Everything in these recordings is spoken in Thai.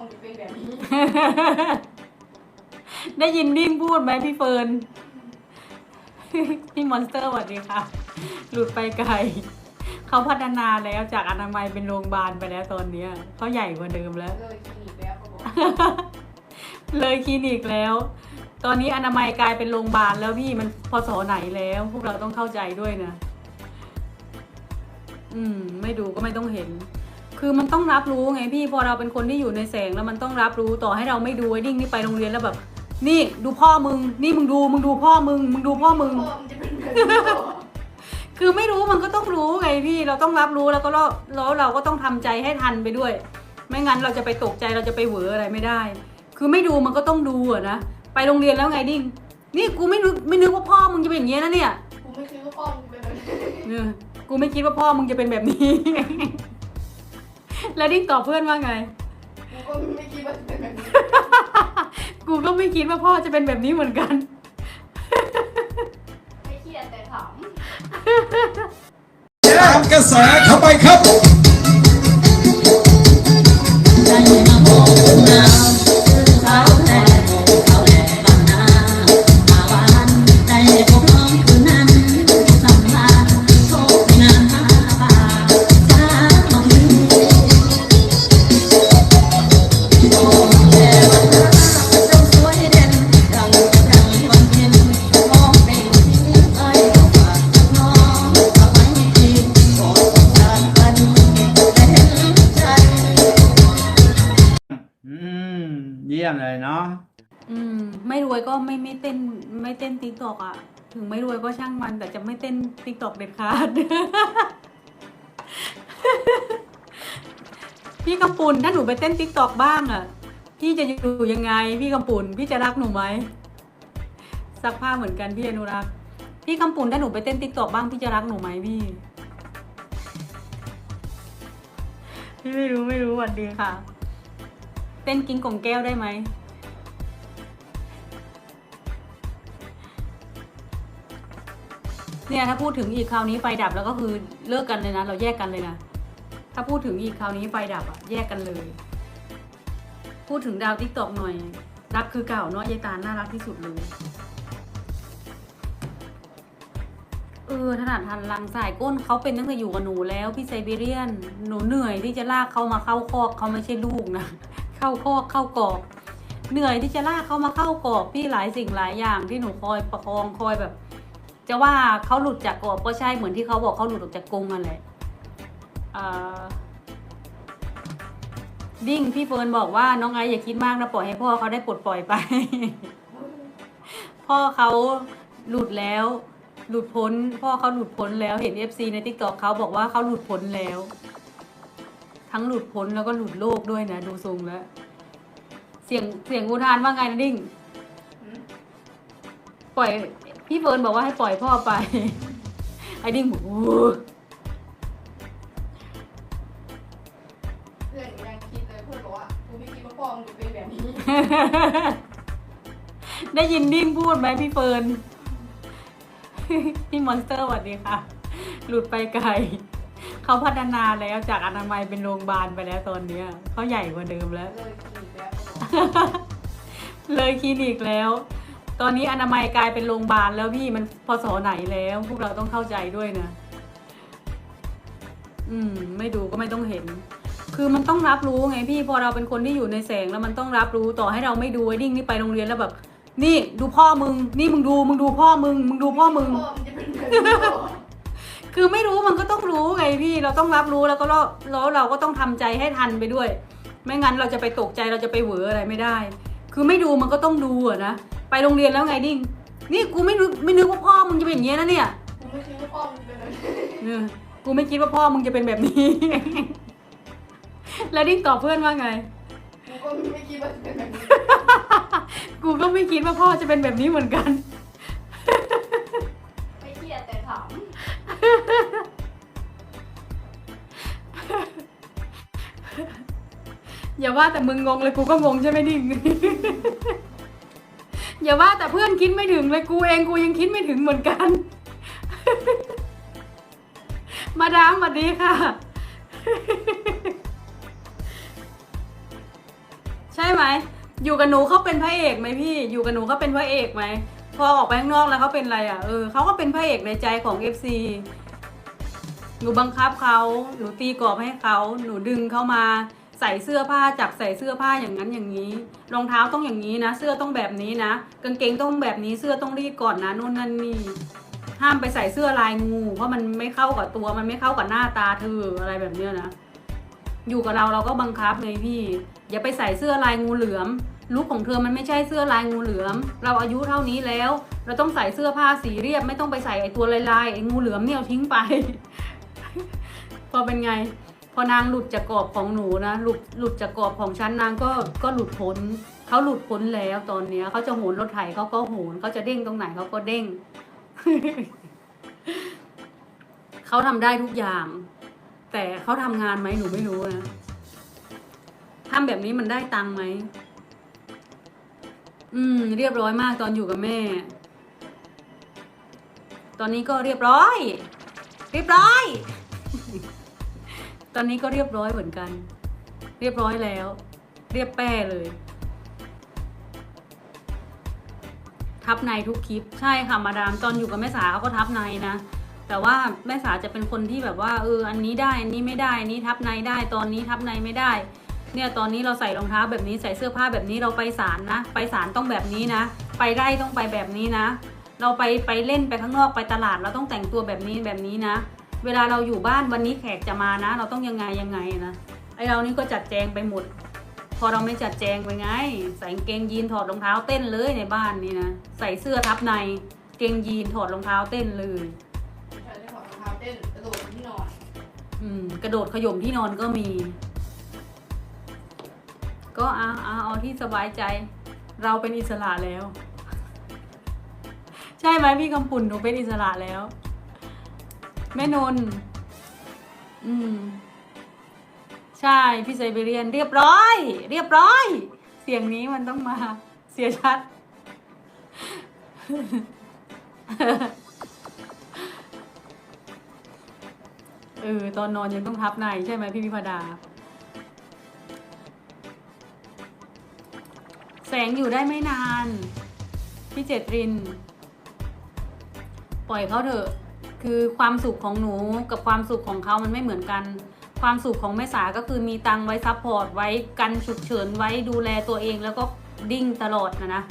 มึงจะเป็นแบบนี้ได้ยินดิ้งพูดไหมพี่เฟิร์น พี่มอนสเตอร์สวัสดีค่ะ หลุดไปไกล เขาพัฒนาแล้วจากอนามัยเป็นโรงพยาบาลไปแล้วตอนเนี้ยเขาใหญ่กว่าเดิมแล้ว เลยคลินิกแล้วเขาบอกเลยคลินิกแล้ว ตอนนี้อนามัยกลายเป็นโรงพยาบาลแล้วพี่มันพศไหนแล้ว พวกเราต้องเข้าใจด้วยนะ อืม ไม่ดูก็ไม่ต้องเห็น คือมันต้องรับรู้ไงพี่พอเราเป็นคนที่อยู่ในแสงแล้วมันต้องรับรู้ต่อให้เราไม่ดูไอ้ดิ้งนี่ไปโรงเรียนแล้วแบบ นี่ดูพ่อมึง นี่มึงดูมึงดูพ่อมึง มึงดูพ่อมึง พ่อมึงจะเป็นแบบนี้เหรอคือไม่รู้มันก็ต้องรู้ไงพี่เราต้องรับรู้แล้วก็เราแล้วเราก็ต้องทำใจให้ทันไปด้วย ไม่งั้นเราจะไปตกใจเราจะไปเหวออะไรไม่ได้ คือไม่ดูมันก็ต้องดูอะนะไปโรงเรียนแล้วไงดิ้งนี่กูไม่นึกไม่นึกว่าพ่อมึงจะเป็นอย่างเงี้ยนะเนี่ย กูไม่คิดว่าพ่อมึงจะเป็นแบบนี้ เออกูไม่คิดว่าพ่อมึงจะเป็นแบบนี้ แล้วดิ้งตอบเพื่อนว่าไง กูก็ไม่คิดว่าจะเป็นแบบนี้กูก็ไม่คิดว่าพ่อจะเป็นแบบนี้เหมือนกัน ไม่เครียดแต่ขตามกระแสเข้ ไม่รวยก็ไม่ไม่เต้นไม่เต้นติ๊กตอกอะถึงไม่รวยก็ช่างมัน แต่จะไม่เต้นติ๊กตอกเด็ดขาดพี่กำปุ่นถ้าหนูไปเต้นติ๊กตอกบ้างอะพี่จะอยู่ยังไง พี่กำปุ่นพี่จะรักหนูไหมซักผ้าเหมือนกันพี่อนุรักษ์พี่กำปุ่นถ้าหนูไปเต้นติ๊กตอกบ้างพี่จะรักหนูไหมพี่พี่ไม่รู้ไม่รู้สวัสดีค่ะ เต้นกินกล่องแก้วได้ไหม เนี่ยถ้าพูดถึงอีกคราวนี้ไฟดับแล้วก็คือเลิกกันเลยนะเราแยกกันเลยนะถ้าพูดถึงอีกคราวนี้ไฟดับอะแยกกันเลย พูดถึงดาวทิกตอกหน่อย รักคือเก่าเนาะยายตาลน่ารักที่สุดเลยเออถนัดทันลังสายก้นเขาเป็นตั้งแต่อยู่กับหนูแล้วพี่ไซบีเรียน หนูเหนื่อยที่จะลากเขามาเข้าคอกเขาไม่ใช่ลูกนะเข้าคอกเข้ากอกเหนื่อยที่จะลากเขามาเข้ากอกพี่หลายสิ่งหลายอย่างที่หนูคอยประคองคอยแบบ จะว่าเขาหลุดจากกรอบก็ใช่เหมือนที่เขาบอกเขาหลุดออกจากกรงนั่นแหละเอ่อดิ้งพี่เฟิร์นบอกว่าน้องไอซ์อย่าคิดมากนะปล่อยให้พ่อเขาได้ปลดปล่อยไป พ่อเขาหลุดแล้ว หลุดพ้น พ่อเขาหลุดพ้นแล้วเห็นเอฟซีในทิกตอกเขาบอกว่าเขาหลุดพ้นแล้ว ทั้งหลุดพ้นแล้วก็หลุดโลกด้วยนะดูทรงแล้ว เสียงเสียงอุทานว่าไงนะดิ้งหืมปล่อย พี่เฟิร์นบอกว่าให้ปล่อยพ่อไป ไอ้ดิ้งบอกโอ้เพื่อนหนูยังคิดเลยเพื่อนบอกว่ากูไม่คิดว่าพ่อมึงจะเป็นแบบนี้ ได้ยินดิ้งพูดไหมพี่เฟิร์น พี่มอนสเตอร์สวัสดีค่ะ หลุดไปไกล เขาพัฒนาแล้วจากอนามัยเป็นโรงพยาบาลไปแล้วตอนเนี้ยเขาใหญ่กว่าเดิมแล้ว เลยคลินิกแล้วเขาบอกเลยคลินิกแล้ว ตอนนี้อนามัยกลายเป็นโรงพยาบาลแล้วพี่มันพศไหนแล้ว พวกเราต้องเข้าใจด้วยนะ อืม ไม่ดูก็ไม่ต้องเห็น คือมันต้องรับรู้ไงพี่ พอเราเป็นคนที่อยู่ในแสงแล้วมันต้องรับรู้ต่อให้เราไม่ดูไอ้ดิ้งนี่ไปโรงเรียนแล้วแบบ นี่ดูพ่อมึง นี่มึงดูมึงดูพ่อมึง มึงดูพ่อมึงพ่อมึงจะเป็นแบบนี้เหรอคือไม่รู้มันก็ต้องรู้ไงพี่ เราต้องรับรู้แล้วก็เราแล้วเราก็ต้องทำใจให้ทันไปด้วย ไม่งั้นเราจะไปตกใจเราจะไปเหวออะไรไม่ได้ คือไม่ดูมันก็ต้องดูอะนะ ไปโรงเรียนแล้วไงดิ้ง นี่กูไม่นึกไม่นึกว่าพ่อมึงจะเป็นอย่างเงี้ยนะเนี่ยกูไม่คิดว่าพ่อมึงจะเป็นแบบนี้เออกูไม่คิดว่าพ่อมึงจะเป็นแบบนี้ แล้วดิ้งตอบเพื่อนว่าไง กูก็ไม่คิดว่าจะเป็นแบบนี้ กูก็ไม่คิดว่าพ่อจะเป็นแบบนี้เหมือนกัน อย่าว่าแต่มึงงงเลยกูก็งงใช่ไหมดิ้งอย่าว่าแต่เพื่อนคิดไม่ถึงเลยกูเองกูยังคิดไม่ถึงเหมือนกัน มาดามสวัสดีค่ะ ใช่ไหม อยู่กับหนูเขาเป็นพระเอกไหมพี่ อยู่กับหนูเขาเป็นพระเอกไหม พอออกไปข้างนอกแล้วเขาเป็นอะไรอะ เออเขาก็เป็นพระเอกในใจของ FC หนูบังคับเขา หนูตีกรอบให้เขา หนูดึงเขามา ใส่เสื้อผ้าจับใส่เสื้อผ้าอย่างนั้นอย่างนี้ รองเท้าต้องอย่างนี้นะ เสื้อต้องแบบนี้นะ กางเกงต้องแบบนี้เสื้อต้องรีดก่อนนะนู่นนั่นนี่ห้ามไปใส่เสื้อลายงูเพราะมันไม่เข้ากับตัวมันไม่เข้ากับหน้าตาเธออะไรแบบเนี้ยนะอยู่กับเราเราก็บังคับเลยพี่ อย่าไปใส่เสื้อลายงูเหลือมลุคของเธอมันไม่ใช่เสื้อลายงูเหลือม เราอายุเท่านี้แล้ว เราต้องใส่เสื้อผ้าสีเรียบ ไม่ต้องไปใส่ไอตัวลายๆไองูเหลือมเนี่ยทิ้งไป พอเป็นไง พอนางหลุดจากกรอบของหนูนะหลุดหลุดจากกรอบของฉันนางก็ก็หลุดพ้นเขาหลุดพ้นแล้วตอนเนี้ยเขาจะโหนรถไถเขาก็โหนเขาจะเด้งตรงไหนเขาก็เด้งเขาทำได้ทุกอย่าง แต่เขาทำงานไหมหนูไม่รู้นะทำแบบนี้มันได้ตังไหมอืม เรียบร้อยมากตอนอยู่กับแม่ ตอนนี้ก็เรียบร้อย เรียบร้อย ตอนนี้ก็เรียบร้อยเหมือนกัน เรียบร้อยแล้ว เรียบแป้เลย ทับในทุกคลิป ใช่ค่ะมาดามตอนอยู่กับแม่สาเขาก็ทับในนะ แต่ว่าแม่สาจะเป็นคนที่แบบว่าเอออันนี้ได้อันนี้ไม่ได้อันนี้ทับในได้ ตอนนี้ทับในไม่ได้ เนี่ยตอนนี้เราใส่รองเท้าแบบนี้ใส่เสื้อผ้าแบบนี้เราไปศาลนะ ไปศาลต้องแบบนี้นะ ไปไร่ต้องไปแบบนี้นะ เราไปไปเล่นไปข้างนอกไปตลาดเราต้องแต่งตัวแบบนี้แบบนี้นะ เวลาเราอยู่บ้านวันนี้แขกจะมานะ เราต้องยังไงยังไงนะไอเรานี่ก็จัดแจงไปหมด พอเราไม่จัดแจงไปไง ใส่กางเกงยีนถอดรองเท้าเต้นเลยในบ้านนี่นะใส่เสื้อทับในเกงยีนถอดรองเท้าเต้นเลยฉันได้ถอดรองเท้าเต้นกระโดดบนที่นอน อืมกระโดดขย่มที่นอนก็มี ก็เอาเอาเอาที่สบายใจ เราเป็นอิสระแล้ว ใช่ไหมพี่คำปุ่นหนูเป็นอิสระแล้ว แม่นนอืม ใช่ พี่ไซเบเรียนเรียบร้อย เรียบร้อย เสียงนี้มันต้องมา เสียชัด เออ ตอนนอนยังต้องทับในใช่ไหมพี่พิพดา แสงอยู่ได้ไม่นาน พี่เจตริน ปล่อยเขาเถอะ คือความสุขของหนูกับความสุขของเขามันไม่เหมือนกัน ความสุขของแม่สาก็คือมีตังไว้ซัพพอร์ตไว้กันฉุกเฉินไว้ดูแลตัวเองแล้วก็ดิ้งตลอดนะนะ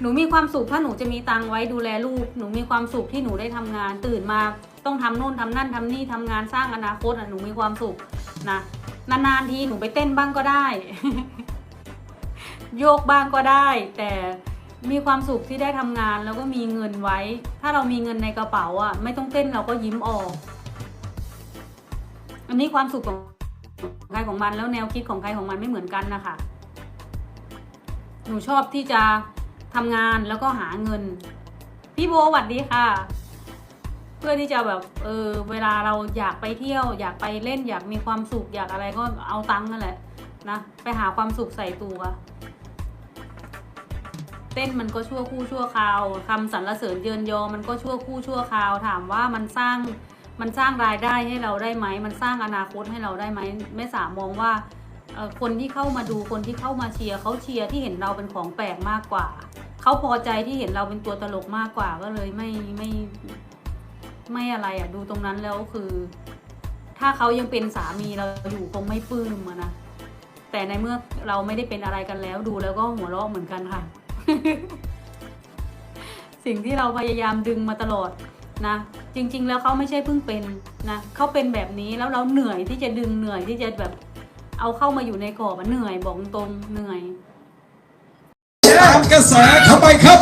หนูมีความสุขถ้าหนูจะมีตังไว้ดูแลลูก หนูมีความสุขที่หนูได้ทำงาน ตื่นมาต้องทำโน่นทำนั่นทำนี่ทำงานสร้างอนาคตอะหนูมีความสุขนะนานๆทีหนูไปเต้นบ้างก็ได้ โยกบ้างก็ได้ แต่ มีความสุขที่ได้ทำงานแล้วก็มีเงินไว้ ถ้าเรามีเงินในกระเป๋าอะไม่ต้องเต้นเราก็ยิ้มออก อันนี้ความสุขของใครของมันแล้วแนวคิดของใครของมันไม่เหมือนกันนะคะ หนูชอบที่จะทำงานแล้วก็หาเงิน พี่โบสวัสดีค่ะ เพื่อที่จะแบบเออเวลาเราอยากไปเที่ยว อยากไปเล่นอยากมีความสุขอยากอะไรก็เอาตังค์นั่นแหละนะไปหาความสุขใส่ตัว ต้นมันก็ชั่วคู่ชั่วคราวคำสรรเสริญเยินยอมันก็ชั่วคู่ชั่วคราว ถามว่ามันสร้างมันสร้างรายได้ให้เราได้ไหม มันสร้างอนาคตให้เราได้ไหมแม่สามมองว่าคนที่เข้ามาดูคนที่เข้ามาเชียร์เขาเชียร์ที่เห็นเราเป็นของแปลกมากกว่าเขาพอใจที่เห็นเราเป็นตัวตลกมากกว่าก็เลยไม่ไม่ไม่อะไรอะดูตรงนั้นแล้วคือ ถ้าเขายังเป็นสามีเราอยู่คงไม่ปลื้มนะแต่ในเมื่อเราไม่ได้เป็นอะไรกันแล้วดูแล้วก็หัวเราะเหมือนกันค่ะ สิ่งที่เราพยายามดึงมาตลอดนะ จริง ๆ แล้วเขาไม่ใช่เพิ่งเป็นนะเขาเป็นแบบนี้แล้วเราเหนื่อยที่จะดึงเหนื่อยที่จะแบบ เอาเข้ามาอยู่ในกรอบเหนื่อยบอกตรงเหนื่อยตามกระแสเข้าไปครับ